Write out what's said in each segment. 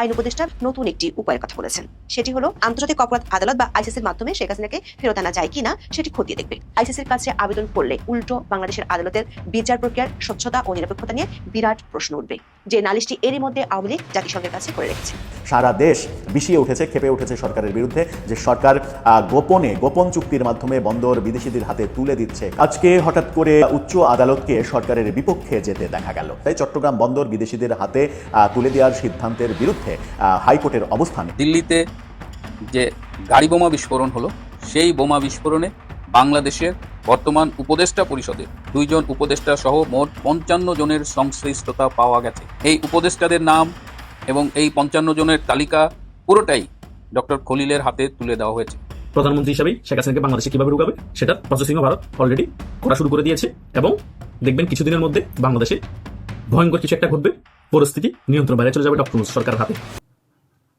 আইন উপদেষ্টা নতুন একটি উপায়ের কথা বলেছেন। সেটি হলো, আন্তর্জাতিক অপরাধ আদালত বা আইসিসির মাধ্যমে শেখ হাসিনাকে ফেরত আনা যায় কিনা সেটি খতিয়ে দেখবে। আইসিসির কাছে আবেদন করলে উল্টো বাংলাদেশের আদালতের বিচার প্রক্রিয়ার স্বচ্ছতা ও নিরপেক্ষতা নিয়ে বিরাট প্রশ্ন উঠবে। যে নালিশটি এরই মধ্যে আওয়ামী লীগ জাতিসংঘের কাছে করে রেখেছে। সারা দেশ বিষিয়ে উঠেছে খেপে উঠেছে সরকারের বিরুদ্ধে যে সরকার গোপনে গোপন চুক্তির মাধ্যমে বন্দর বিদেশিদের হাতে তুলে দিচ্ছে। আজকে হঠাৎ করে উচ্চ আদালতকে সরকারের বিপক্ষে যেতে দেখা গেল। তাই চট্টগ্রাম বন্দর বিদেশিদের হাতে তুলে দেওয়ার সিদ্ধান্তের বিরুদ্ধে হাইকোর্টের অবস্থান। দিল্লিতে যে গাড়ি বোমা বিস্ফোরণ হলো সেই বোমা বিস্ফোরণে বাংলাদেশের বর্তমান উপদেষ্টা পরিষদের দুইজন উপদেষ্টা সহ মোট পঞ্চান্ন জনের সংশ্লিষ্টতা পাওয়া গেছে। এই উপদেষ্টাদের নাম এবং এই পঞ্চান্ন জনের তালিকা পুরোটাই ডক্টর খলিলের হাতে তুলে দেওয়া হয়েছে। প্রধানমন্ত্রী হিসাবে শেখ হাসিনাকে বাংলাদেশে কীভাবে ঢুকাবে সেটা প্রসেসিংও ভারত অলরেডি করা শুরু করে দিয়েছে এবং দেখবেন কিছুদিনের মধ্যে বাংলাদেশে ভয়ঙ্কর কিছু একটা ঘটবে। পরিস্থিতি নিয়ন্ত্রণ বাইরে চলে যাবে ডক্টর মুস সরকারের হাতে।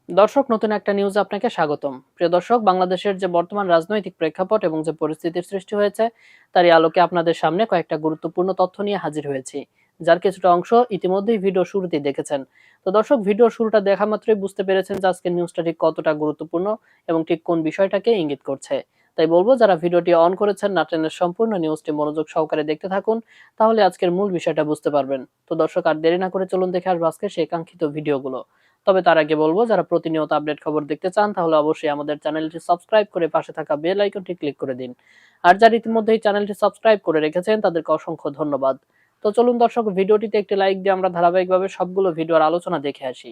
দর্শক, নতুন একটা নিউজ আপনাকে স্বাগতম। প্রিয় দর্শক, বাংলাদেশের যে বর্তমান রাজনৈতিক প্রেক্ষাপট এবং যে পরিস্থিতির সৃষ্টি হয়েছে তারই আলোকে আপনাদের সামনে কয়েকটা গুরুত্বপূর্ণ তথ্য নিয়ে হাজির হয়েছি, যার কিছুটা অংশ ইতিমধ্যেই ভিডিও শুরুতেই দেখেছেন। তো দর্শক ভিডিও শুরুটা দেখা মাত্রই বুঝতে পেরেছেন যে আজকের নিউজটা ঠিক কতটা গুরুত্বপূর্ণ এবং ঠিক কোন বিষয়টাকে ইঙ্গিত করছে। তাই বলব, যারা ভিডিওটি অন করেছেন নাটেনের সম্পূর্ণ নিউজটি মনোযোগ সহকারে দেখতে থাকুন, তাহলে আজকের মূল বিষয়টা বুঝতে পারবেন। তো দর্শক, আর দেরি না করে চলুন দেখে আসব আজকে সেই কাঙ্ক্ষিত ভিডিওগুলো তবে তার আগে বলব, যারা প্রতিনিয়ত আপডেট খবর দেখতে চান, তাহলে অবশ্যই আমাদের চ্যানেলটি সাবস্ক্রাইব করে পাশে থাকা বেল আইকনটি ক্লিক করে দিন। আর যারা ইতিমধ্যে এই চ্যানেলটি সাবস্ক্রাইব করে রেখেছেন, তাদেরকে অসংখ্য ধন্যবাদ। তো চলুন দর্শক, ভিডিওটিতে একটি লাইক দিয়ে আমরা ধারাবাহিকভাবে সবগুলো ভিডিওর আলোচনা দেখে আসি।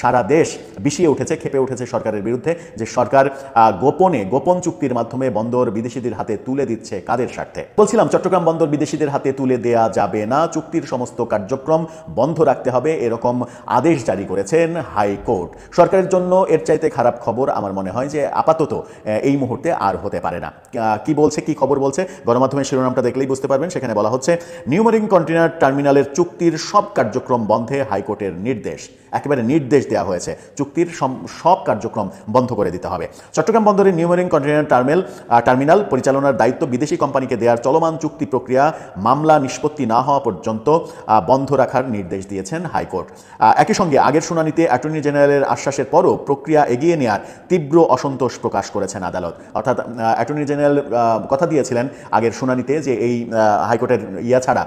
সারা দেশ বিষিয়ে উঠেছে, খেপে উঠেছে সরকারের বিরুদ্ধে যে সরকার গোপনে, গোপন চুক্তির মাধ্যমে বন্দর বিদেশিদের হাতে তুলে দিচ্ছে কাদের স্বার্থে? বলছিলাম, চট্টগ্রাম বন্দর বিদেশিদের হাতে তুলে দেয়া যাবে না। চুক্তির সমস্ত কার্যক্রম বন্ধ রাখতে হবে, এরকম আদেশ জারি করেছেন হাইকোর্ট। সরকারের জন্য এর চাইতে খারাপ খবর আমার মনে হয় যে আপাতত এই মুহূর্তে আর হতে পারে না। কি বলছে, কি খবর বলছে? গণমাধ্যমের শিরোনামটা দেখলেই বুঝতে পারবেন। সেখানে বলা হচ্ছে নিউমারিং কন্টেনার টার্মিনালের চুক্তির সব কার্যক্রম বন্ধে হাইকোর্টের নির্দেশ। একেবারে নির্দেশ দেওয়া হয়েছে। চুক্তির সব কার্যক্রম বন্ধ করে দিতে হবে। চট্টগ্রাম বন্দরের New Mooring container terminal ah, terminal পরিচালনার দায়িত্ব বিদেশি কোম্পানিকে দেওয়ার চলমান চুক্তি প্রক্রিয়া মামলা নিষ্পত্তি না হওয়া পর্যন্ত বন্ধ রাখার নির্দেশ দিয়েছেন হাইকোর্ট। একই সঙ্গে আগের শুনানিতে অ্যাটর্নি জেনারেলের আশ্বাসের পরও প্রক্রিয়া এগিয়ে নেওয়ার তীব্র অসন্তোষ প্রকাশ করেছেন আদালত। অর্থাৎ অ্যাটর্নি জেনারেল কথা দিয়েছিলেন আগের শুনানিতে যে এই হাইকোর্টের ইয়া ছাড়া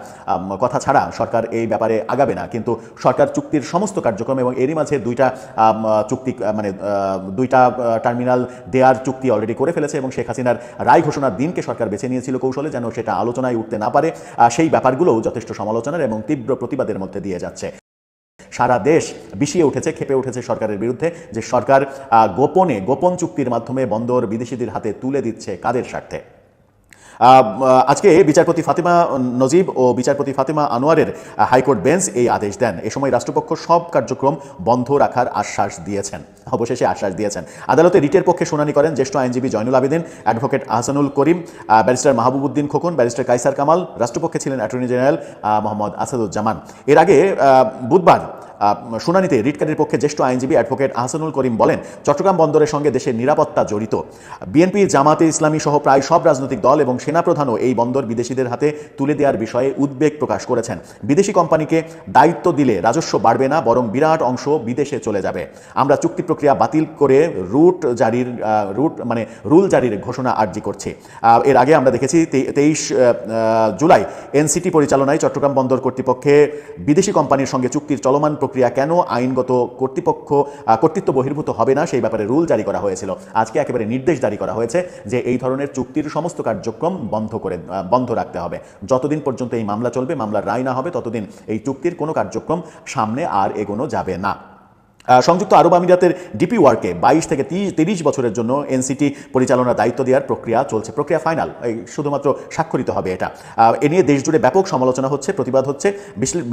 কথা ছাড়া সরকার এই ব্যাপারে আগাবে না। কিন্তু সরকার চুক্তির সমস্ত কার্যক্রম এবং এরই মাঝে দুইটা চুক্তি মানে দুইটা টার্মিনাল দেওয়ার চুক্তি অলরেডি করে ফেলেছে এবং শেখ হাসিনার রায় ঘোষণার দিনকে সরকার বেছে নিয়েছিল কৌশলে যেন সেটা আলোচনায় উঠতে না পারে। সেই ব্যাপারগুলোও যথেষ্ট সমালোচনার এবং তীব্র প্রতিবাদের মধ্যে দিয়ে যাচ্ছে। সারা দেশ বিষিয়ে উঠেছে, খেপে উঠেছে সরকারের বিরুদ্ধে যে সরকার গোপনে, গোপন চুক্তির মাধ্যমে বন্দর বিদেশিদের হাতে তুলে দিচ্ছে কাদের স্বার্থে? আজকে বিচারপতি ফাতিমা নজিব ও বিচারপতি ফাতিমা আনোয়ারের হাইকোর্ট বেঞ্চ এই আদেশ দেন। এ সময় রাষ্ট্রপক্ষ সব কার্যক্রম বন্ধ রাখার আশ্বাস দিয়েছেন। অবশেষে আশ্বাস দিয়েছেন। আদালতে রিটের পক্ষে শুনানি করেন জ্যেষ্ঠ আইনজীবী Zainul Abedin, advocate Ahsanul Karim barrister Mahbubuddin Khokon, barrister Kaiser Kamal, রাষ্ট্রপক্ষে ছিলেন অ্যাটর্নি জেনারেল মোহাম্মদ আসাদুজ্জামান। এর আগে বুধবার শুনানিতে রিটকারীর পক্ষে জ্যেষ্ঠ আইনজীবী অ্যাডভোকেট আহসানুল করিম বলেন, চট্টগ্রাম বন্দরের সঙ্গে দেশের নিরাপত্তা জড়িত। বিএনপি, জামাতে ইসলামী সহ প্রায় সব রাজনৈতিক দল এবং সেনাপ্রধানও এই বন্দর বিদেশিদের হাতে তুলে দেওয়ার বিষয়ে উদ্বেগ প্রকাশ করেছেন। বিদেশি কোম্পানিকে দায়িত্ব দিলে রাজস্ব বাড়বে না, বরং বিরাট অংশ বিদেশে চলে যাবে। আমরা চুক্তি প্রক্রিয়া বাতিল করে রুট জারির রুট মানে রুল জারির ঘোষণা আর্জি করছি। এর আগে আমরা দেখেছি তেইশ জুলাই এনসিটি পরিচালনায় চট্টগ্রাম বন্দর কর্তৃপক্ষে বিদেশি কোম্পানির সঙ্গে চুক্তির চলমান প্রক্রিয়া কেন আইনগত কর্তৃপক্ষ কর্তৃত্ব বহির্ভূত হবে না সেই ব্যাপারে রুল জারি করা হয়েছিল। আজকে একেবারে নির্দেশ জারি করা হয়েছে যে এই ধরনের চুক্তির সমস্ত কার্যক্রম বন্ধ করে বন্ধ রাখতে হবে। যতদিন পর্যন্ত এই মামলা চলবে, মামলার রায় না হবে, ততদিন এই চুক্তির কোনো কার্যক্রম সামনে আর এগোনো যাবে না। সংযুক্ত আরব আমিরাতের ডিপি ওয়ার্কে বাইশ থেকে তিরিশ বছরের জন্য এনসিটি পরিচালনার দায়িত্ব দেওয়ার প্রক্রিয়া চলছে। প্রক্রিয়া ফাইনাল, এই শুধুমাত্র স্বাক্ষরিত হবে এটা। এ নিয়ে দেশ জুড়ে ব্যাপক সমালোচনা হচ্ছে, প্রতিবাদ হচ্ছে।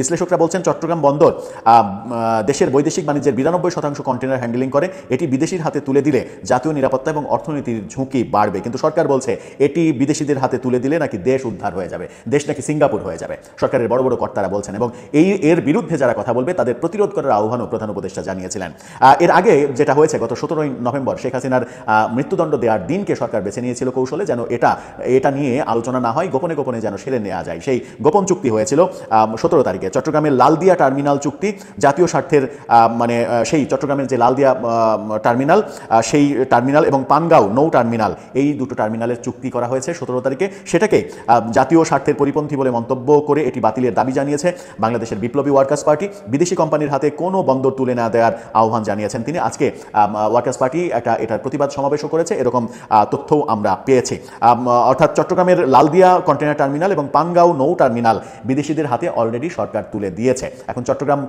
বিশ্লেষকরা বলছেন, চট্টগ্রাম বন্দর দেশের বৈদেশিক বাণিজ্যের বিরানব্বই শতাংশ কন্টেনার হ্যান্ডেলিং করে। এটি বিদেশির হাতে তুলে দিলে জাতীয় নিরাপত্তা এবং অর্থনীতির ঝুঁকি বাড়বে। কিন্তু সরকার বলছে, এটি বিদেশিদের হাতে তুলে দিলে নাকি দেশ উদ্ধার হয়ে যাবে, দেশ নাকি সিঙ্গাপুর হয়ে যাবে। সরকারের বড় বড় কর্তারা বলছেন এবং এই এর বিরুদ্ধে যারা কথা বলবে, তাদের প্রতিরোধ করার আহ্বানও প্রধান উপদেষ্টা জানিয়েছেন। জানিয়েছিলেন। এর আগে যেটা হয়েছে, গত সতেরোই নভেম্বর শেখ হাসিনার মৃত্যুদণ্ড দেওয়ার দিনকে সরকার বেছে নিয়েছিল কৌশলে যেন এটা এটা নিয়ে আলোচনা না হয়, গোপনে গোপনে যেন সেরে নেওয়া যায়। সেই গোপন চুক্তি হয়েছিল সতেরো তারিখে। চট্টগ্রামের লালদিয়া টার্মিনাল চুক্তি, জাতীয় স্বার্থের মানে সেই চট্টগ্রামের যে লালদিয়া টার্মিনাল সেই টার্মিনাল এবং পানগাঁও নৌ টার্মিনাল, এই দুটো টার্মিনালের চুক্তি করা হয়েছে সতেরো তারিখে। সেটাকে জাতীয় স্বার্থের পরিপন্থী বলে মন্তব্য করে এটি বাতিলের দাবি জানিয়েছে বাংলাদেশের বিপ্লবী ওয়ার্কার্স পার্টি। বিদেশি কোম্পানির হাতে কোনো বন্দর তুলে না দেওয়ার আহ্বান জানিয়েছেন তিনি। আজকে ওয়ার্কার্স পার্টি একটা, এটার প্রতিবাদ সমাবেশও করেছে। এরকম তথ্যও আমরা পেয়েছি। অর্থাৎ চট্টগ্রামের লালদিয়া কন্টেনার টার্মিনাল এবং পানগাঁও নৌ টার্মিনাল বিদেশিদের হাতে অলরেডি সরকার তুলে দিয়েছে। এখন চট্টগ্রাম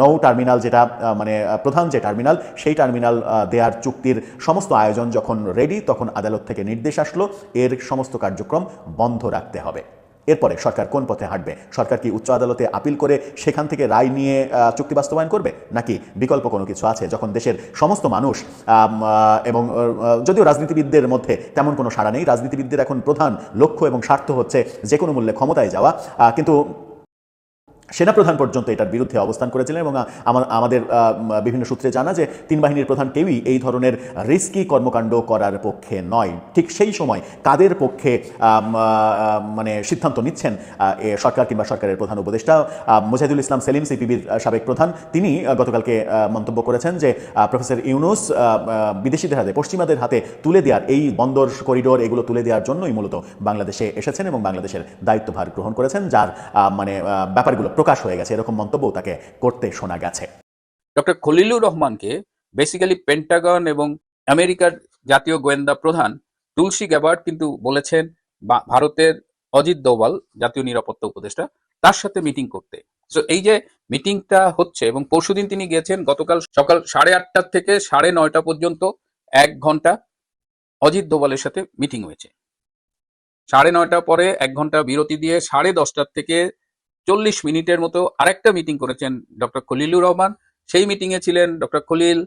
নৌ টার্মিনাল যেটা মানে প্রধান যে টার্মিনাল, সেই টার্মিনাল দেয়ার চুক্তির সমস্ত আয়োজন যখন রেডি তখন আদালত থেকে নির্দেশ আসলো। এর সমস্ত কার্যক্রম বন্ধ রাখতে হবে। এরপরে সরকার কোন পথে হাঁটবে? সরকার কি উচ্চ আদালতে আপিল করে সেখান থেকে রায় নিয়ে চুক্তি বাস্তবায়ন করবে? নাকি বিকল্প কোনো কিছু আছে? যখন দেশের সমস্ত মানুষ এবং যদিও রাজনীতিবিদদের মধ্যে তেমন কোনো সাড়া নেই, রাজনীতিবিদদের এখন প্রধান লক্ষ্য এবং স্বার্থ হচ্ছে যে কোনো মূল্যে ক্ষমতায় যাওয়া কিন্তু সেনাপ্রধান পর্যন্ত এটার বিরুদ্ধে অবস্থান করেছিলেন এবং আমাদের বিভিন্ন সূত্রে জানা যে তিন বাহিনীর প্রধান কেউই এই ধরনের রিস্কি কর্মকাণ্ড করার পক্ষে নয়। ঠিক সেই সময় কাদের পক্ষে মানে সিদ্ধান্ত নিচ্ছেন সরকার কিংবা সরকারের প্রধান উপদেষ্টা? মুজাহিদুল ইসলাম সেলিম, সিপিবির সাবেক প্রধান, তিনি গতকালকে মন্তব্য করেছেন যে প্রফেসর ইউনুস বিদেশিদের হাতে, পশ্চিমাদের হাতে তুলে দেওয়ার, এই বন্দর করিডোর এগুলো তুলে দেওয়ার জন্যই মূলত বাংলাদেশে এসেছেন এবং বাংলাদেশের দায়িত্বভার গ্রহণ করেছেন, যার মানে ব্যাপারগুলো প্রকাশ হয়ে গেছে। এরকম মন্তব্যও তাকে করতে শোনা গেছে। ডক্টর খলিলুর রহমানকে বেসিক্যালি পেন্টাগন এবং আমেরিকার জাতীয় গোয়েন্দা প্রধান তুলসী গ্যাবার্ড কিন্তু বলেছেন ভারতের অজিত দোভাল, জাতীয় নিরাপত্তা উপদেষ্টা, তার সাথে মিটিং করতে। তো এই যে মিটিংটা হচ্ছে এবং পরশুদিন তিনি গিয়েছেন, গতকাল সকাল সাড়ে আটটা থেকে সাড়ে নয়টা পর্যন্ত এক ঘণ্টা অজিত দোভালের সাথে মিটিং হয়েছে। সাড়ে নয়টা পরে এক ঘণ্টা বিরতি দিয়ে সাড়ে দশটার থেকে চল্লিশ মিনিটের মতো আরেকটা মিটিং করেছেন ডক্টর খলিলুর রহমান। সেই মিটিং এ ছিলেন ডক্টর খলিল,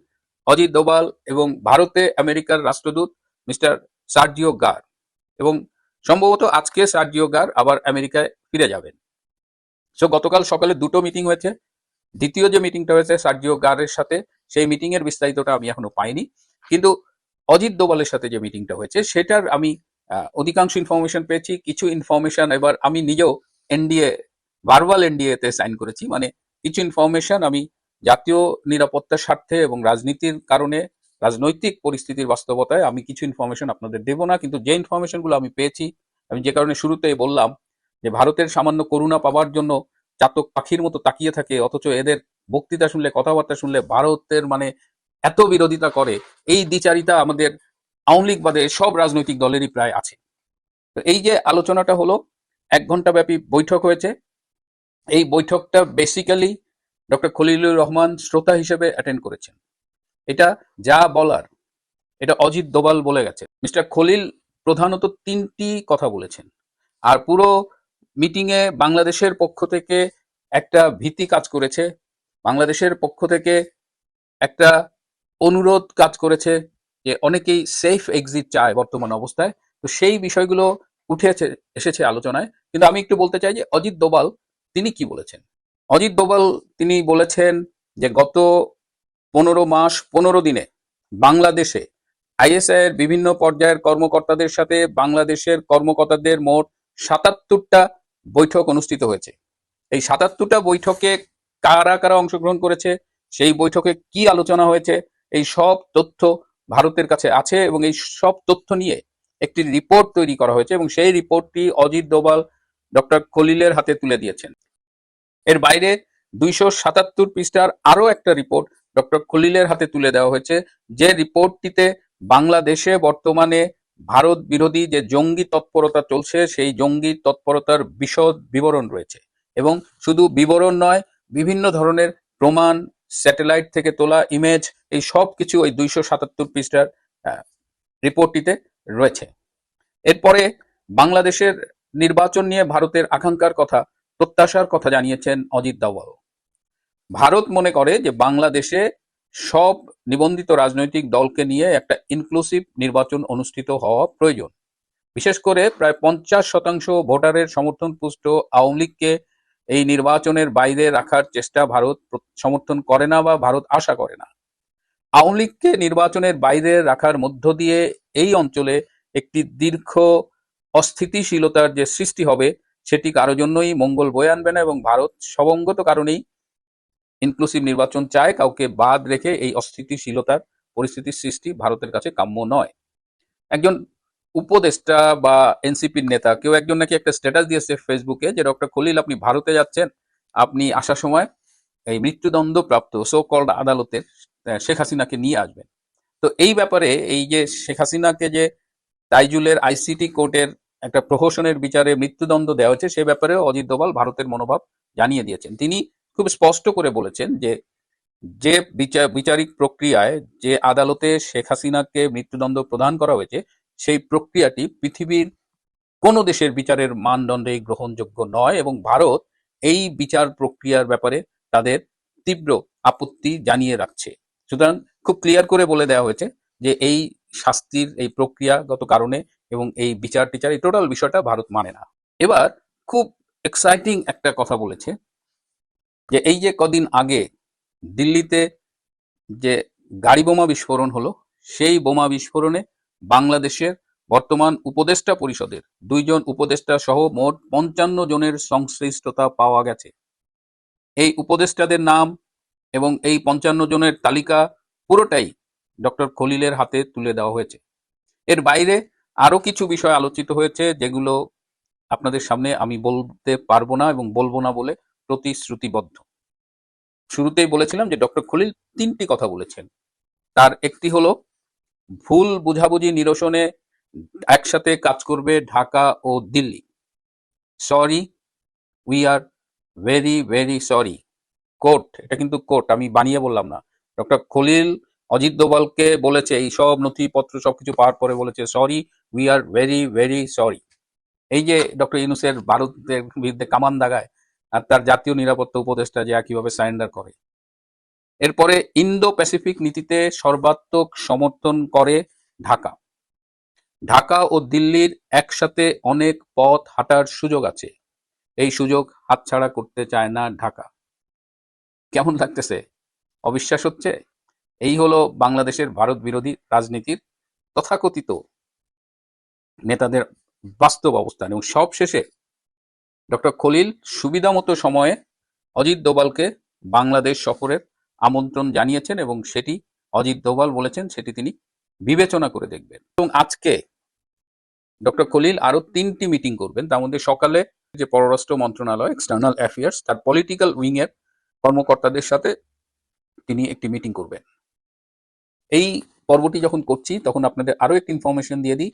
অজিত দোভাল এবং ভারতে আমেরিকার রাষ্ট্রদূত মিস্টার সার্জিও গার। এবং সম্ভবত আজকে সার্জিও গার আবার আমেরিকায় ফিরে যাবেন। সো গতকাল সকালে দুটো মিটিং হয়েছে। দ্বিতীয় যে মিটিংটা হয়েছে সার্জিও গারের সাথে, সেই মিটিং এর বিস্তারিতটা আমি এখনও পাইনি। কিন্তু অজিত দোভালের সাথে যে মিটিংটা হয়েছে, সেটার আমি অধিকাংশ ইনফরমেশন পেয়েছি। কিছু ইনফরমেশন এবার আমি নিজেও এনডিএ ভার্বাল এনডিএ তে সাইন করেছি মানে কিছু ইনফরমেশন আমি জাতীয় নিরাপত্তার স্বার্থে এবং রাজনীতির কারণে, রাজনৈতিক পরিস্থিতির বাস্তবতায় আমি কিছু ইনফরমেশন আপনাদের দেব না, কিন্তু যে ইনফরমেশনগুলো আমি পেয়েছি, আমি যে কারণে শুরুতেই বললাম যে ভারতের সামান্য করুণা পাওয়ার জন্য চাতক পাখির মতো তাকিয়ে থাকে, অথচ এদের বক্তৃতা শুনলে, কথাবার্তা শুনলে ভারতের মানে এত বিরোধিতা করে, এই দ্বিচারিতা আমাদের আওয়ামী লীগ বাদে সব রাজনৈতিক দলেরই প্রায় আছে। তো এই যে আলোচনাটা হলো, এক ঘণ্টা ব্যাপী বৈঠক হয়েছে এই বৈঠকটা বেসিক্যালি ডক্টর খলিলুর রহমান শ্রোতা হিসেবে অ্যাটেন্ড করেছেন। এটা যা বলার, এটা অজিত দোবাল বলে গেছে মিস্টার খলিল প্রধানত তিনটি কথা বলেছেন। আর পুরো মিটিং এ বাংলাদেশের পক্ষ থেকে একটা ভীতি কাজ করেছে, বাংলাদেশের পক্ষ থেকে একটা অনুরোধ কাজ করেছে যে অনেকেই সেফ এক্সিট চায় বর্তমান অবস্থায়। তো সেই বিষয়গুলো উঠে এসে- এসেছে আলোচনায়। কিন্তু আমি একটু বলতে চাই যে অজিত দোবাল তিনি কি বলেছেন? অজিত দোবাল তিনি বলেছেন যে গত পনেরো মাস, পনেরো দিনে বাংলাদেশে আইএসআই এর বিভিন্ন পর্যায়ের কর্মকর্তাদের সাথে বাংলাদেশের কর্মকর্তাদের মোট সাতাত্তরটা বৈঠক অনুষ্ঠিত হয়েছে। এই সাতাত্তরটা বৈঠকে কারা কারা অংশগ্রহণ করেছে, সেই বৈঠকে কি আলোচনা হয়েছে, এই সব তথ্য ভারতের কাছে আছে এবং এই সব তথ্য নিয়ে একটি রিপোর্ট তৈরি করা হয়েছে এবং সেই রিপোর্টটি অজিত দোভাল ডক্টর খলিলের হাতে তুলে দিয়েছেন। এর বাইরে দুইশো সাতাত্তর পৃষ্ঠার আরও একটা রিপোর্ট ডক্টর খলিলের হাতে তুলে দেওয়া হয়েছে। যে রিপোর্টটিতে বাংলাদেশে বর্তমানে ভারত বিরোধী যে জঙ্গি তৎপরতা চলছে, সেই জঙ্গি তৎপরতার বিশদ বিবরণ রয়েছে এবং শুধু বিবরণ নয়, বিভিন্ন ধরনের প্রমাণ, স্যাটেলাইট থেকে তোলা ইমেজ, এই সব কিছু ওই দুইশো সাতাত্তর পৃষ্ঠার রিপোর্টটিতে রয়েছে। এরপরে বাংলাদেশের নির্বাচন নিয়ে ভারতের আকাঙ্ক্ষার কথা প্রত্যাশার কথা জানিয়েছেন অজিত দাওয়াল। ভারত মনে করে যে বাংলাদেশে সব নিবন্ধিত রাজনৈতিক দলকে নিয়ে একটা ইনক্লুসিভ নির্বাচন অনুষ্ঠিত হওয়া প্রয়োজন। বিশেষ করে প্রায় পঞ্চাশ শতাংশ ভোটারের সমর্থন পুষ্ট আওয়ামী লীগকে এই নির্বাচনের বাইরে রাখার চেষ্টা ভারত সমর্থন করে না বা ভারত আশা করে না। আওয়ামী লীগকে নির্বাচনের বাইরে রাখার মধ্য দিয়ে এই অঞ্চলে একটি দীর্ঘ অস্থিতিশীলতার যে সৃষ্টি হবে সেটি কারও জন্যই মঙ্গল বয়ে আনবে না এবং ভারত সবঙ্গত কারণেই ইনক্লুসিভ নির্বাচন চায়। কাউকে বাদ রেখে এই অস্থিতিশীলতার পরিস্থিতির সৃষ্টি ভারতের কাছে কাম্য নয়। একজন উপদেষ্টা বা এনসিপির নেতা, কেউ একজন নাকি একটা স্ট্যাটাস দিয়েছে ফেসবুকে যে, ডক্টর খলিল, আপনি ভারতে যাচ্ছেন। আপনি আসার সময় এই মৃত্যুদণ্ড প্রাপ্ত সো কল্ড আদালতের শেখ হাসিনাকে নিয়ে আসবেন। তো এই ব্যাপারে এই যে শেখ হাসিনাকে যে তাইজুলের আইসিটি কোর্টের একটা প্রহসনের বিচারে মৃত্যুদণ্ড দেওয়া হয়েছে, সে ব্যাপারেও অজিত দোভাল ভারতের মনোভাব জানিয়ে দিয়েছেন। তিনি খুব স্পষ্ট করে বলেছেন যে যে বিচার বিচারিক প্রক্রিয়ায় যে আদালতে শেখ হাসিনাকে মৃত্যুদণ্ড প্রদান করা হয়েছে, সেই প্রক্রিয়াটি পৃথিবীর কোনো দেশের বিচারের মানদণ্ডে গ্রহণযোগ্য নয় এবং ভারত এই বিচার প্রক্রিয়ার ব্যাপারে তাদের তীব্র আপত্তি জানিয়ে রাখছে। সুতরাং খুব ক্লিয়ার করে বলে দেওয়া হয়েছে যে, এই শাস্তির, এই প্রক্রিয়াগত কারণে এবং এই বিচার টিচার এই টোটাল বিষয়টা ভারত মানে না। এবার খুব এক্সাইটিং একটা কথা বলেছে যে এই যে কদিন আগে দিল্লিতে যে গাড়ি বোমা বিস্ফোরণ হলো, সেই বোমা বিস্ফোরণে বাংলাদেশের বর্তমান উপদেষ্টা পরিষদের দুইজন উপদেষ্টা সহ মোট পঞ্চান্ন জনের সংশ্লিষ্টতা পাওয়া গেছে। এই উপদেষ্টাদের নাম এবং এই পঞ্চান্ন জনের তালিকা পুরোটাই ডক্টর খলিলের হাতে তুলে দেওয়া হয়েছে। এর বাইরে আরও কিছু বিষয় আলোচিত হয়েছে যেগুলো আপনাদের সামনে আমি বলতে পারব না এবং বলব না বলে প্রতিশ্রুতিবদ্ধ। শুরুতেই বলেছিলাম যে ডক্টর খলিল তিনটি কথা বলেছেন। তার একটি হলো, ভুল বুঝাবুঝি নিরসনে একসাথে কাজ করবে ঢাকা ও Delhi. Sorry we are very very sorry court, এটা কিন্তু কোর্ট, আমি বানিয়ে বললাম না। ডক্টর খলিল অজিত দোভালকে বলেছে, এই সব নথিপত্র সবকিছু পাওয়ার পরে বলেছে, sorry we are very very sorry এই যে ডক্টর ইউনুসের ভারতের বিরুদ্ধে কামান দাগায়, আর তার জাতীয় নিরাপত্তা উপদেষ্টা যে কীভাবে সারেন্ডার করে। এরপরে ইন্দো প্যাসিফিক নীতিতে সর্বাত্মক সমর্থন করে ঢাকা। ঢাকা ও দিল্লির একসাথে অনেক পথ হাঁটার সুযোগ আছে। এই সুযোগ হাতছাড়া করতে চায় না ঢাকা। কেমন লাগতেছে? অবিশ্বাস হচ্ছে? এই হলো বাংলাদেশের ভারত বিরোধী রাজনীতির তথাকথিত নেতাদের বাস্তব অবস্থান এবং সব শেষে ডক্টর খলিল সুবিধামতো সময়ে অজিত দোভালকে বাংলাদেশ সফরের আমন্ত্রণ জানিয়েছেন এবং সেটি অজিত দোভাল বলেছেন, সেটি তিনি বিবেচনা করে দেখবেন। এবং আজকে ডক্টর খলিল আরও তিনটি মিটিং করবেন। তার মধ্যে সকালে যে পররাষ্ট্র মন্ত্রণালয় এক্সটার্নাল অ্যাফেয়ার্স তার পলিটিক্যাল উইং এর কর্মকর্তাদের সাথে তিনি একটি মিটিং করবেন। এই পর্বটি যখন করছি, তখন আপনাদের আরও একটি ইনফরমেশন দিয়ে দিই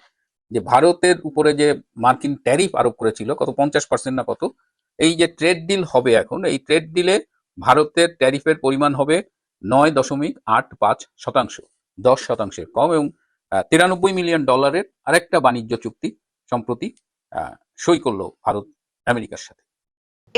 যে ভারতের উপরে যে মার্কিন ট্যারিফ আরোপ করেছিল, কত? পঞ্চাশ পার্সেন্ট না কত? এই যে ট্রেড ডিল হবে এখন, এই ট্রেড ডিলে ভারতের ট্যারিফের পরিমাণ হবে নয় দশমিক আট পাঁচ শতাংশ, দশ শতাংশের কম এবং তিরানব্বই মিলিয়ন ডলারের আরেকটা বাণিজ্য চুক্তি সম্প্রতি সই করল ভারত, আমেরিকার সাথে।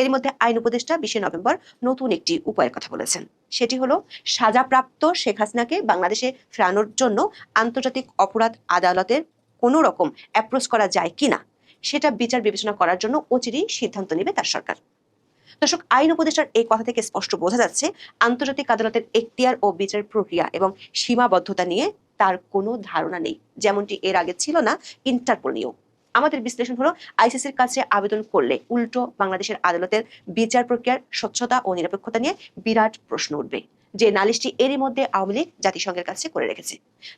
এর মধ্যে আইন উপদেষ্টা বিশে নভেম্বর নতুন একটি উপায়ের কথা বলেছেন। সেটি হলো, সাজাপ্রাপ্ত শেখ হাসিনাকে বাংলাদেশে ফেরানোর জন্য আন্তর্জাতিক অপরাধ আদালতের কোনো রকম অ্যাপ্রোচ করা যায় কিনা সেটা বিচার বিবেচনা করার জন্য অচিরেই সিদ্ধান্ত নেবে তার সরকার। দর্শক, আইন উপদেষ্টার এই কথা থেকে স্পষ্ট বোঝা যাচ্ছে, আন্তর্জাতিক আদালতের এখতিয়ার ও বিচার প্রক্রিয়া এবং সীমাবদ্ধতা নিয়ে তার কোনো ধারণা নেই। যেমনটি এর আগে ছিল না, ইন্টারপোল নিয়েও। আমাদের বিশ্লেষণ হলো আইসিসির কাছে আবেদন করলে উল্টো বাংলাদেশের আদালতের বিচার প্রক্রিয়ার স্বচ্ছতা ও নিরপেক্ষতা নিয়ে বিরাট প্রশ্ন উঠবে, যে নালিশটি এরই মধ্যে আওয়ামী লীগ জাতিসংঘের কাছে করে রেখেছে।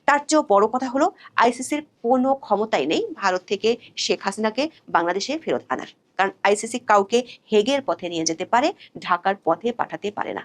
তার চেয়েও বড় কথা হলো আইসিসির কোনো ক্ষমতাই নেই ভারত থেকে শেখ হাসিনাকে বাংলাদেশে ফেরত আনার, কারণ আইসিসি কাউকে হেগের পথে নিয়ে যেতে পারে, ঢাকার পথে পাঠাতে পারে না।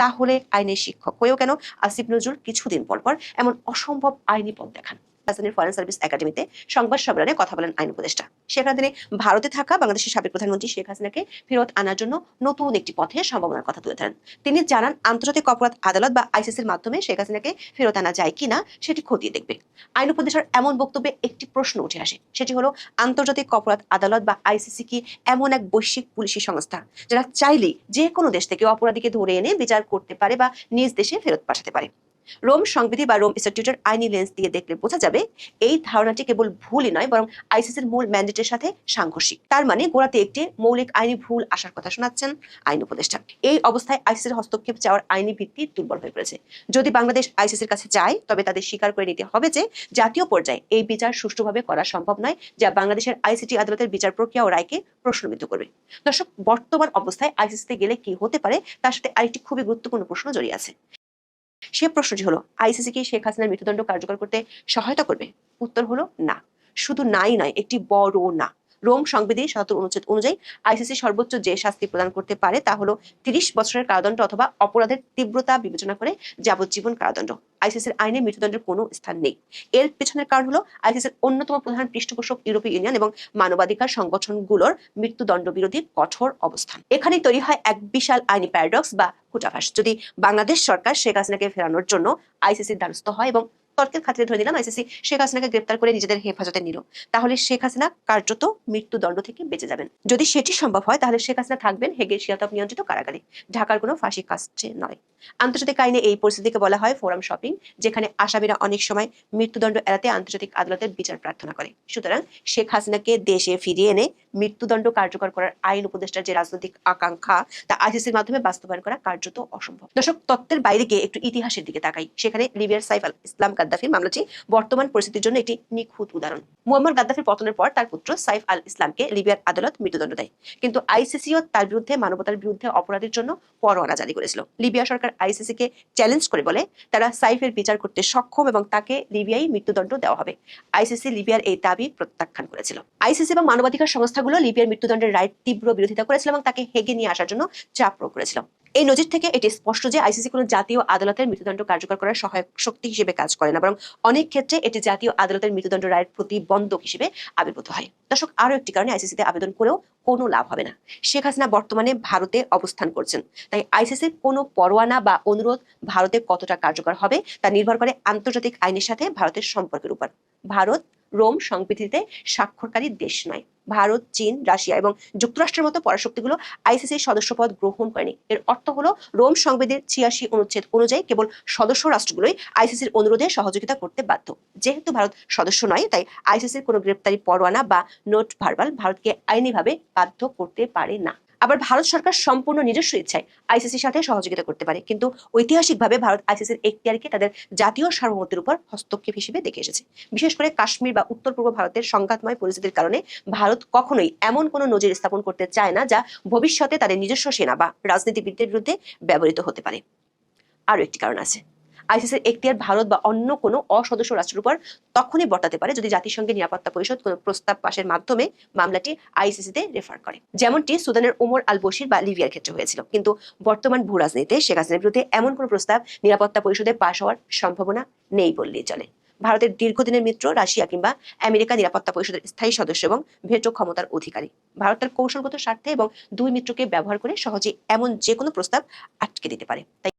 তাহলে আইনের শিক্ষক হয়েও কেন আসিফ নজরুল কিছুদিন পর পর এমন অসম্ভব আইনি পথ দেখান? রাজধানীর ফরেন সার্ভিস একাডেমিতে সংবাদ সম্মেলনে কথা বলেন আইন উপদেষ্টা। সেখানে তিনি ভারতে থাকা বাংলাদেশের সাবেক প্রধানমন্ত্রী শেখ হাসিনাকে ফেরত আনার জন্য নতুন একটি পথের সম্ভাবনার কথা তুলে ধরেন। তিনি জানান, আন্তর্জাতিক অপরাধ আদালত বা আইসিসির মাধ্যমে শেখ হাসিনাকে ফেরত আনা যায় কিনা সেটি খতিয়ে দেখবে। আইন উপদেষ্টার এমন বক্তব্যে একটি প্রশ্ন উঠে আসে। সেটি হলো, আন্তর্জাতিক অপরাধ আদালত বা আইসিসি কি এমন এক বৈশ্বিক পুলিশি সংস্থা যারা চাইলেই যে কোনো দেশ থেকে অপরাধীকে ধরে এনে বিচার করতে পারে বা নিজ দেশে ফেরত পাঠাতে পারে? রোম সংবিধি বা রোম স্ট্যাটিউটের আইনি লেন্স দিয়ে দেখলে বোঝা যাবে এই ধারণাটি কেবল ভুলই নয়, বরং আইসিসির মূল ম্যান্ডেটের সাথে সাংঘর্ষিক। তার মানে গোড়াতে একটি মৌলিক আইনি ভুল আসার কথা শোনাচ্ছেন আইন উপদেষ্টা। এই অবস্থায় আইসিসির হস্তক্ষেপ চাওয়ার আইনি ভিত্তি দুর্বল হয়ে পড়েছে। যদি বাংলাদেশ আইসিসির কাছে যায়, তবে তাদের স্বীকার করে নিতে হবে যে জাতীয় পর্যায়ে এই বিচার সুষ্ঠুভাবে করা সম্ভব নয়, যা বাংলাদেশের আইসিটি আদালতের বিচার প্রক্রিয়া ও রায়কে প্রশ্নবিদ্ধ করবে। দর্শক, বর্তমান অবস্থায় আইসিসিতে গেলে কি হতে পারে, তার সাথে আরেকটি খুবই গুরুত্বপূর্ণ প্রশ্ন জড়িয়ে আছে। সে প্রশ্নটি হলো, আইসিসি কি শেখ হাসিনার মৃত্যুদণ্ড কার্যকর করতে সহায়তা করবে? উত্তর হলো না। শুধু নাই নয়, একটি বড় না। রোম সংবিধি সত্তর অনুচ্ছেদ অনুযায়ী আইসিসি সর্বোচ্চ যে শাস্তি প্রদান করতে পারে তা হলো তিরিশ বছরের কারাদণ্ড অথবা অপরাধের তীব্রতা বিবেচনা করে যাবজ্জীবন কারাদণ্ড। আইসিসির আইনে মৃত্যুদণ্ডের কোনো স্থান নেই। এর পেছনের কারণ হলো আইসিসির অন্যতম প্রধান পৃষ্ঠপোষক ইউরোপীয় ইউনিয়ন এবং মানবাধিকার সংগঠনগুলোর মৃত্যুদণ্ড বিরোধী কঠোর অবস্থান। এখানেই তৈরি হয় এক বিশাল আইনি প্যারাডক্স বা কুটাভাস যদি বাংলাদেশ সরকার শেখ হাসিনাকে ফেরানোর জন্য আইসিসির দ্বারস্থ হয় এবং তর্কের খাতিরে ধরে নিলাম আইসিসি শেখ হাসিনাকে গ্রেপ্তার করে নিজেদের হেফাজতে নিল। তাহলে শেখ হাসিনা কার্যত মৃত্যুদণ্ড থেকে বেঁচে যাবেন। যদি সেটি সম্ভব হয়, তাহলে শেখ হাসিনা থাকবেন হেগের শিয়াতব নিয়ন্ত্রিত কারাগারে। ঢাকার কোনো ফাঁসি কাজছে নয়। আন্তর্জাতিক আইনে এই পরিস্থিতিকে বলা হয় ফোরাম শপিং, যেখানে আসামিরা অনেক সময় মৃত্যুদণ্ড এড়াতে আন্তর্জাতিক আদালতের বিচার প্রার্থনা করে। সুতরাং শেখ হাসিনাকে দেশে ফিরিয়ে এনে মৃত্যুদণ্ড কার্যকর করার আইন উপদেষ্টার যে রাজনৈতিক আকাঙ্ক্ষা, তা আইসিসির মাধ্যমে বাস্তবায়ন করা কার্যত অসম্ভব। দর্শক, তত্ত্বের বাইরে গিয়ে একটু ইতিহাসের দিকে তাকাই। সেখানে লিবিয়ার সাইফ আল ইসলাম গাদ্দাফির মামলাটি বর্তমান পরিস্থিতির জন্য একটি নিখুঁত উদাহরণ। মুয়াম্মার গাদ্দাফির পতনের পর তার পুত্র সাইফ আল ইসলামকে লিবিয়ার আদালত মৃত্যুদণ্ড দেয়। কিন্তু আইসিসিও তার বিরুদ্ধে মানবতার বিরুদ্ধে অপরাধের জন্য পরোয়ানা জারি করেছিল। লিবিয়া সরকার আইসিসিকে চ্যালেঞ্জ করে বলে, তারা সাইফের বিচার করতে সক্ষম এবং তাকে লিবিয়ায় মৃত্যুদণ্ড দেওয়া হবে। আইসিসি লিবিয়ার এই দাবি প্রত্যাখ্যান করেছিল। আইসিসি এবং মানবাধিকার সংস্থাগুলো লিবিয়ার মৃত্যুদণ্ডের রায়ের তীব্র বিরোধিতা করেছিল এবং তাকে হেগে নিয়ে আসার জন্য চাপ প্রয়োগ করেছিল। এই নজির থেকে এটি স্পষ্ট যে আইসিসি কোনো জাতীয় আদালতের মৃত্যুদণ্ড কার্যকর করার সহায়ক শক্তি হিসেবে কাজ করে না, বরং অনেক ক্ষেত্রে এটি জাতীয় আদালতের মৃত্যুদণ্ড রায়ের প্রতিবন্ধক হিসেবে আবির্ভূত হয়। দর্শক, আরও একটি কারণে আইসিসিতে আবেদন করেও কোনো লাভ হবে না। শেখ হাসিনা বর্তমানে ভারতে অবস্থান করছেন। তাই আইসিসির কোনো পরোয়ানা বা অনুরোধ ভারতে কতটা কার্যকর হবে তা নির্ভর করে আন্তর্জাতিক আইনের সাথে ভারতের সম্পর্কের উপর। ভারত রোম সংবিধিতে স্বাক্ষরকারী দেশ নয়। ভারত, চীন, রাশিয়া এবং যুক্তরাষ্ট্রের মতো পরাশক্তিগুলো আইসিসির সদস্যপদ গ্রহণ করেনি। এর অর্থ হলো রোম সংবিধির ছিয়াশি অনুচ্ছেদ অনুযায়ী কেবল সদস্য রাষ্ট্রগুলোই আইসিসির অনুরোধে সহযোগিতা করতে বাধ্য। যেহেতু ভারত সদস্য নয়, তাই আইসিসির কোনো গ্রেপ্তারি পরোয়ানা বা নোট ভার্বাল ভারতকে আইনিভাবে বাধ্য করতে পারে না। আবার ভারত সরকার সম্পূর্ণ নিজস্ব ইচ্ছায় আইসিসির সাথে সহযোগিতা করতে পারে। কিন্তু ঐতিহাসিকভাবে ভারত আইসিসির এখতিয়ারকে তাদের জাতীয় সার্বভৌমত্বের উপর হস্তক্ষেপ হিসেবে দেখে এসেছে। বিশেষ করে কাশ্মীর বা উত্তর পূর্ব ভারতের সংঘাতময় পরিস্থিতির কারণে ভারত কখনোই এমন কোনো নজির স্থাপন করতে চায় না যা ভবিষ্যতে তাদের নিজস্ব সেনা বা রাজনীতিবিদদের বিরুদ্ধে ব্যবহৃত হতে পারে। আরও একটি কারণ আছে। আইসিসির এখতিয়ার ভারত বা অন্য কোনো অসদস্য রাষ্ট্রের উপর তখনই বর্তাতে পারে যদি জাতিসংঘের নিরাপত্তা পরিষদ কোনো প্রস্তাব পাশের মাধ্যমে মামলাটি আইসিসিতে রেফার করে। যেমনটি সুদানের ওমর আল বশির বা লিবিয়ার ক্ষেত্রে হয়েছিল। কিন্তু বর্তমান ভূ রাজনীতিতে শেখ হাসিনার বিরুদ্ধে এমন কোনো প্রস্তাব নিরাপত্তা পরিষদে পাশ হওয়ার সম্ভাবনা নেই বললেই চলে। ভারতের দীর্ঘদিনের মিত্র, রাশিয়া কিংবা আমেরিকা নিরাপত্তা পরিষদের স্থায়ী সদস্য এবং ভেটো ক্ষমতার অধিকারী। ভারত তার কৌশলগত স্বার্থে এবং দুই মিত্রকে ব্যবহার করে সহজে এমন যে কোনো প্রস্তাব আটকে দিতে পারে। তাই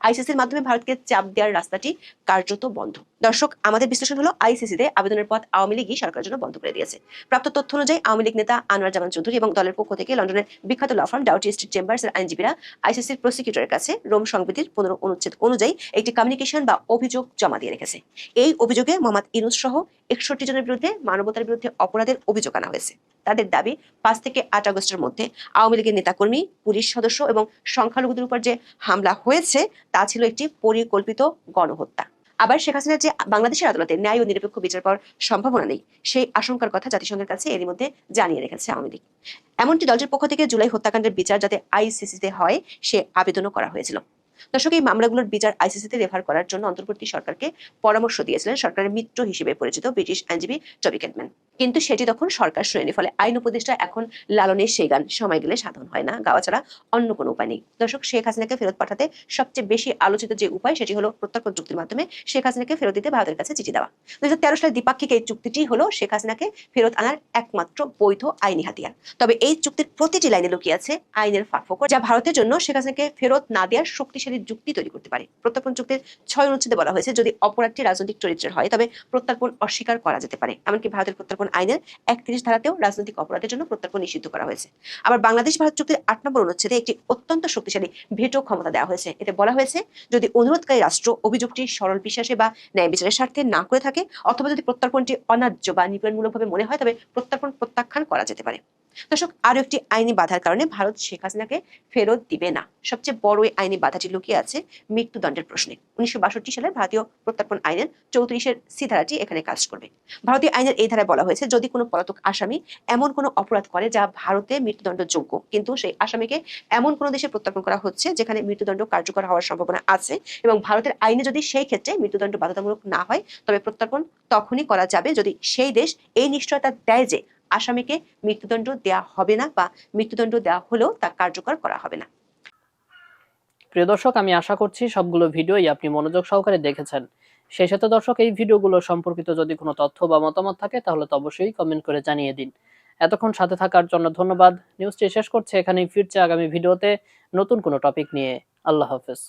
আইসিসির মাধ্যমে ভারতকে চাপ দেওয়ার রাস্তাটি কার্যত বন্ধ। দর্শক, আমাদের বিশ্লেষণ হলো আইসিসিতে আবেদনের পথ আওয়ামী লীগই সরকারের জন্য বন্ধ করে দিয়েছে। প্রাপ্ত তথ্য অনুযায়ী আওয়ামী লীগ নেতা আনোয়ার জামান চৌধুরী এবং দলের পক্ষ থেকে লন্ডনের বিখ্যাত law firm Doughty Street Chambers এর আইনজীবীরা আইসিসির প্রসিকিউটরের কাছে রোম সংবিধির পনেরো অনুচ্ছেদ অনুযায়ী একটি কমিউনিকেশন বা অভিযোগ জমা দিয়ে রেখেছে। এই অভিযোগে মোহাম্মদ ইনুস সহ একষট্টি জনের বিরুদ্ধে মানবতার বিরুদ্ধে অপরাধের অভিযোগ আনা হয়েছে। তাদের দাবি, পাঁচ থেকে আট আগস্টের মধ্যে আওয়ামী লীগের নেতাকর্মী, পুলিশ সদস্য এবং সংখ্যালঘুদের উপর যে হামলা হয়েছে, তা ছিল একটি পরিকল্পিত গণহত্যা। আবার শেখ হাসিনার যে বাংলাদেশের আদালতে ন্যায় ও নিরপেক্ষ বিচার পাওয়ার সম্ভাবনা নেই, সেই আশঙ্কার কথা জাতিসংঘের কাছে এরই মধ্যে জানিয়ে রেখেছে আওয়ামী লীগ। এমনটি দলটির পক্ষ থেকে জুলাই হত্যাকাণ্ডের বিচার যাতে আইসিসিতে হয়, সে আবেদনও করা হয়েছিল। দর্শক, এই মামলাগুলোর বিচার আইসিসিতে রেফার করার জন্য অন্তর্বর্তী সরকারকে পরামর্শ দিয়েছিলেন সরকারের মিত্র হিসেবে পরিচিত ব্রিটিশ আইনজীবী টবি ক্যাটম্যান কিন্তু সেটি তখন সরকার শুনেনি, ফলে আইন উপদেষ্টা এখন লালনের সেই গান, সময় গেলে সাধন হয় না, গাওয়া ছাড়া অন্য কোনো উপায় নেই। দর্শক, শেখ হাসিনাকে ফেরত পাঠাতে সবচেয়ে বেশি আলোচিত যে উপায়, সেটি হলো প্রত্যর্পণ চুক্তির মাধ্যমে শেখ হাসিনাকে ফেরত দিতে ভারতের কাছে চিঠি দেওয়া। দু হাজার সালের দ্বিপাক্ষিক এই চুক্তিটি হলো শেখ হাসিনাকে ফেরত আনার একমাত্র বৈধ আইনি হাতিয়ার। তবে এই চুক্তির প্রতিটি লাইনে লুকিয়ে আছে আইনের ফাঁকফোকর, যা ভারতের জন্য শেখ হাসিনাকে ফেরত না দেওয়ার শক্তিশালী যুক্তি তৈরি করতে পারে। প্রত্যর্পণ চুক্তির ছয় অনুচ্ছেদে বলা হয়েছে, যদি অপরাধটি রাজনৈতিক চরিত্রের হয়, তবে প্রত্যর্পণ অস্বীকার করা যেতে পারে। এমনকি ভারতের প্রত্যর্পণ আইনের একত্রিশ ধারাতেও রাজনৈতিক অপরাধের জন্য প্রত্যর্পণ নিষিদ্ধ করা হয়েছে। আবার বাংলাদেশ ভারত চুক্তির আট নম্বর অনুচ্ছেদে একটি অত্যন্ত শক্তিশালী ভেটো ক্ষমতা দেওয়া হয়েছে। এতে বলা হয়েছে, যদি অনুরোধকারী রাষ্ট্র অভিযোগটি সরল বিশ্বাসে বা ন্যায় বিচারের স্বার্থে না করে থাকে, অথবা যদি প্রত্যর্পণটি অন্যায্য বা নিপীড়নমূলকভাবে মনে হয়, তবে প্রত্যর্পণ প্রত্যাখ্যান করা যেতে পারে। দর্শক, আরও একটি আইনি বাধার কারণে ভারত শেখ হাসিনাকে ফেরত দিবে না। সবচেয়ে বড় এই আইনি বাধাটি লুকিয়ে আছে মৃত্যুদণ্ডের প্রশ্নে। উনিশশো সালের ভারতীয় প্রত্যর্পণ আইনের চৌত্রিশের সি ধারাটি এখানে কাজ করবে। ভারতীয় আইনের এই ধারায় বলা হয়েছে, যদি কোনো পলাতক আসামি এমন কোনো অপরাধ করে যা ভারতে মৃত্যুদণ্ডযোগ্য, কিন্তু সেই আসামিকে এমন কোনো দেশে প্রত্যর্পণ করা হচ্ছে যেখানে মৃত্যুদণ্ড কার্যকর হওয়ার সম্ভাবনা আছে এবং ভারতের আইনে যদি সেই ক্ষেত্রে মৃত্যুদণ্ড বাধ্যতামূলক না হয়, তবে প্রত্যর্পণ তখনই করা যাবে যদি সেই দেশ এই নিশ্চয়তা দেয় যে আসামিকে মৃত্যুদণ্ড দেওয়া হবে না বা মৃত্যুদণ্ড দেওয়া হলেও তা কার্যকর করা হবে না। প্রিয় দর্শক, আমি আশা করছি সবগুলো ভিডিওই আপনি মনোযোগ সহকারে দেখেছেন। সেই সাথে দর্শক, এই ভিডিওগুলো সম্পর্কিত যদি কোনো তথ্য বা মতামত থাকে, তাহলে তো অবশ্যই কমেন্ট করে জানিয়ে দিন। এতক্ষণ সাথে থাকার জন্য ধন্যবাদ। নিউজটি শেষ করছে, এখানেই ফিরছে আগামী ভিডিওতে নতুন কোনো টপিক নিয়ে। আল্লাহ হাফেজ।